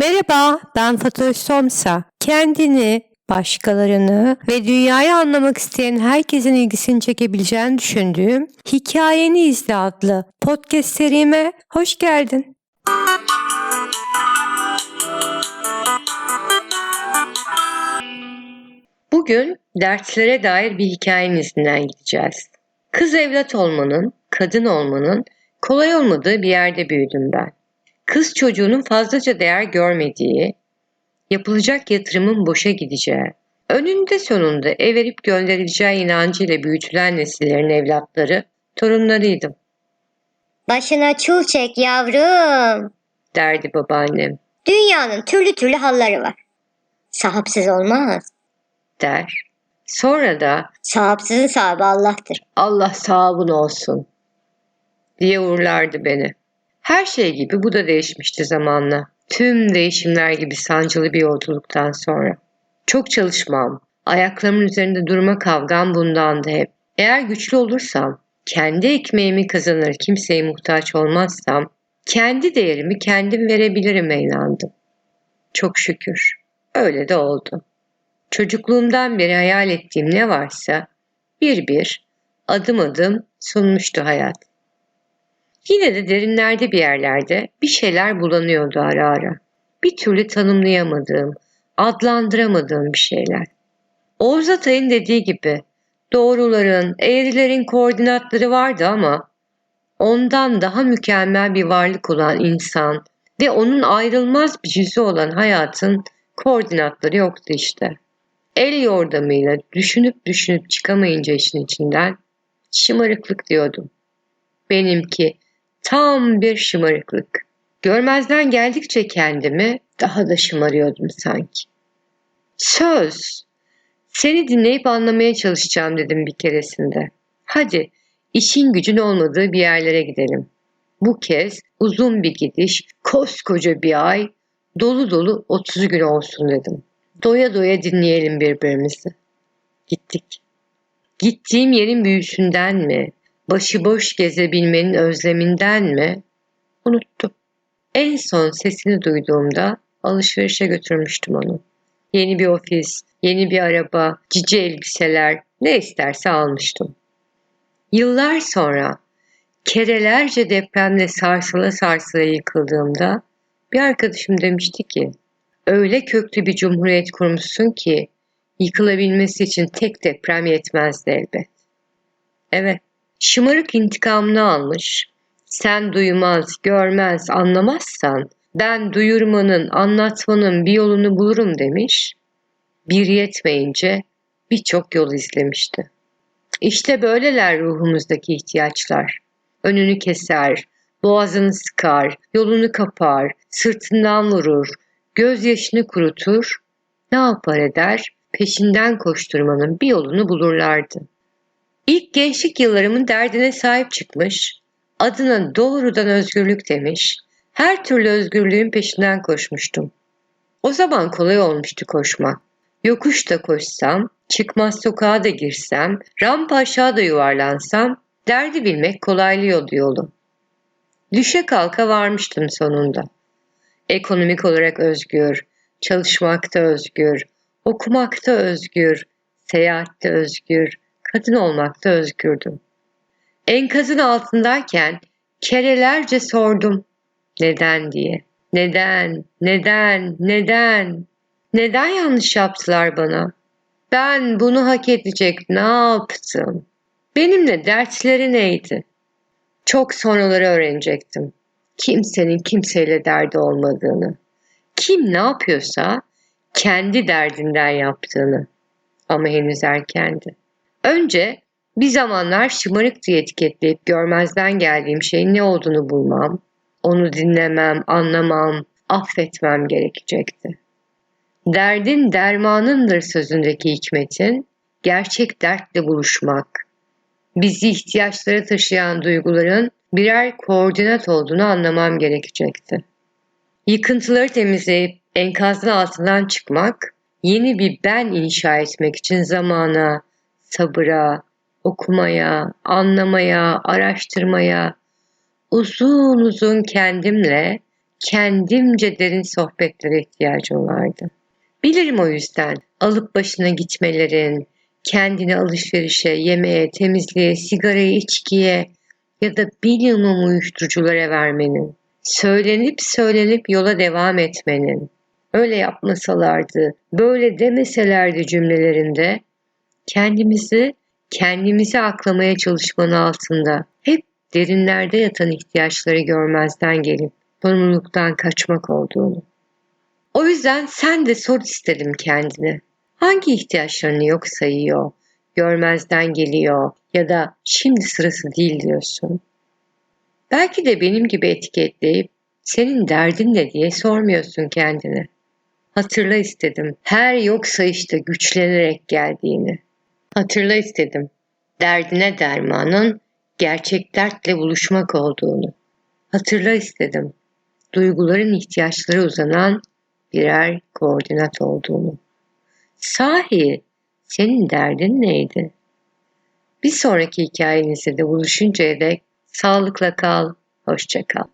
Merhaba, ben Fatoş Somsa. Kendini, başkalarını ve dünyayı anlamak isteyen herkesin ilgisini çekebileceğini düşündüğüm Hikayeni İzle adlı podcast serime hoş geldin. Bugün derslere dair bir hikayenin izinden gideceğiz. Kız evlat olmanın, kadın olmanın kolay olmadığı bir yerde büyüdüm ben. Kız çocuğunun fazlaca değer görmediği, yapılacak yatırımın boşa gideceği, önünde sonunda ev verip gönderileceği inancıyla büyütülen nesillerin evlatları, torunlarıydım Başına çul çek yavrum. derdi babaannem Dünyanın türlü türlü halları var. Sahipsiz olmaz. der. Sonra da Sahipsizin sahibi Allah'tır. Allah sağabın olsun diye uğurlardı beni. Her şey gibi bu da değişmişti zamanla. Tüm değişimler gibi sancılı bir yolculuktan sonra. Çok çalışmam, ayaklarımın üzerinde durma kavgam bundandı hep. Eğer güçlü olursam, kendi ekmeğimi kazanır kimseye muhtaç olmazsam, kendi değerimi kendim verebilirim inandım. Çok şükür. Öyle de oldu. Çocukluğumdan beri hayal ettiğim ne varsa bir bir, adım adım sunmuştu hayat. Yine de derinlerde bir yerlerde bir şeyler bulanıyordu ara ara. Bir türlü tanımlayamadığım, adlandıramadığım bir şeyler. Oğuz Atay'ın dediği gibi doğruların, eğrilerin koordinatları vardı ama ondan daha mükemmel bir varlık olan insan ve onun ayrılmaz bir cüzü olan hayatın koordinatları yoktu işte. El yordamıyla düşünüp düşünüp çıkamayınca işin içinden şımarıklık diyordum. Benimki tam bir şımarıklık. Görmezden geldikçe kendimi daha da şımarıyordum sanki. Söz. Seni dinleyip anlamaya çalışacağım dedim bir keresinde. Hadi işin gücün olmadığı bir yerlere gidelim. Bu kez uzun bir gidiş, koskoca bir ay, dolu dolu 30 gün olsun dedim. Doya doya dinleyelim birbirimizi. Gittik. Gittiğim yerin büyüsünden mi, başıboş gezebilmenin özleminden mi? Unuttum. En son sesini duyduğumda alışverişe götürmüştüm onu. Yeni bir ofis, yeni bir araba, cici elbiseler, ne isterse almıştım. Yıllar sonra kerelerce depremle sarsıla sarsıla yıkıldığımda bir arkadaşım demişti ki öyle köklü bir cumhuriyet kurmuşsun ki yıkılabilmesi için tek deprem yetmezdi elbet. Evet, şımarık intikamını almış. Sen duymaz, görmez, anlamazsan ben duyurmanın, anlatmanın bir yolunu bulurum demiş. Bir yetmeyince birçok yol izlemişti. İşte böyleler ruhumuzdaki ihtiyaçlar. Önünü keser, boğazını sıkar, yolunu kapar, sırtından vurur, gözyaşını kurutur, ne yapar eder, peşinden koşturmanın bir yolunu bulurlardı. İlk gençlik yıllarımın derdine sahip çıkmış, adına doğrudan özgürlük demiş, her türlü özgürlüğün peşinden koşmuştum. O zaman kolay olmuştu koşmak. Yokuşta koşsam, çıkmaz sokağa da girsem, rampa aşağı da yuvarlansam, derdi bilmek kolaylıyordu yolu. Düşe kalka varmıştım sonunda. Ekonomik olarak özgür, çalışmakta özgür, okumakta özgür, seyahatte özgür, kadın olmakta özgürdüm. Enkazın altındayken kerelerce sordum neden diye. Neden, neden, neden? Neden yanlış yaptılar bana? Ben bunu hak edecek ne yaptım? Benimle dertleri neydi? Çok sonraları öğrenecektim. Kimsenin kimseyle derdi olmadığını. Kim ne yapıyorsa kendi derdinden yaptığını. Ama henüz erkendi. Önce bir zamanlar şımarık diye etiketleyip görmezden geldiğim şeyin ne olduğunu bulmam, onu dinlemem, anlamam, affetmem gerekecekti. Derdin dermanındır sözündeki hikmetin, gerçek dertle buluşmak, bizi ihtiyaçlara taşıyan duyguların birer koordinat olduğunu anlamam gerekecekti. Yıkıntıları temizleyip enkazın altından çıkmak, yeni bir ben inşa etmek için zamana, sabıra, okumaya, anlamaya, araştırmaya, uzun uzun kendimle, kendimce derin sohbetlere ihtiyacım vardı. Bilirim o yüzden alıp başına gitmelerin, kendini alışverişe, yemeğe, temizliğe, sigaraya, içkiye ya da bilimum uyuşturuculara vermenin, söylenip söylenip yola devam etmenin, öyle yapmasalardı, böyle demeselerdi cümlelerinde kendimizi kendimizi aklamaya çalışmanın altında hep derinlerde yatan ihtiyaçları görmezden gelip sorumluluktan kaçmak olduğunu. O yüzden sen de sor istedim kendine. Hangi ihtiyaçlarını yok sayıyor, görmezden geliyor ya da şimdi sırası değil diyorsun. Belki de benim gibi etiketleyip senin derdin ne diye sormuyorsun kendine. Hatırla istedim her yok sayışta güçlenerek geldiğini. Hatırla istedim derdine dermanın gerçek dertle buluşmak olduğunu. Hatırla istedim duyguların ihtiyaçları uzanan birer koordinat olduğunu. Sahi senin derdin neydi? Bir sonraki hikayenizde de buluşuncaya dek sağlıkla kal, hoşça kal.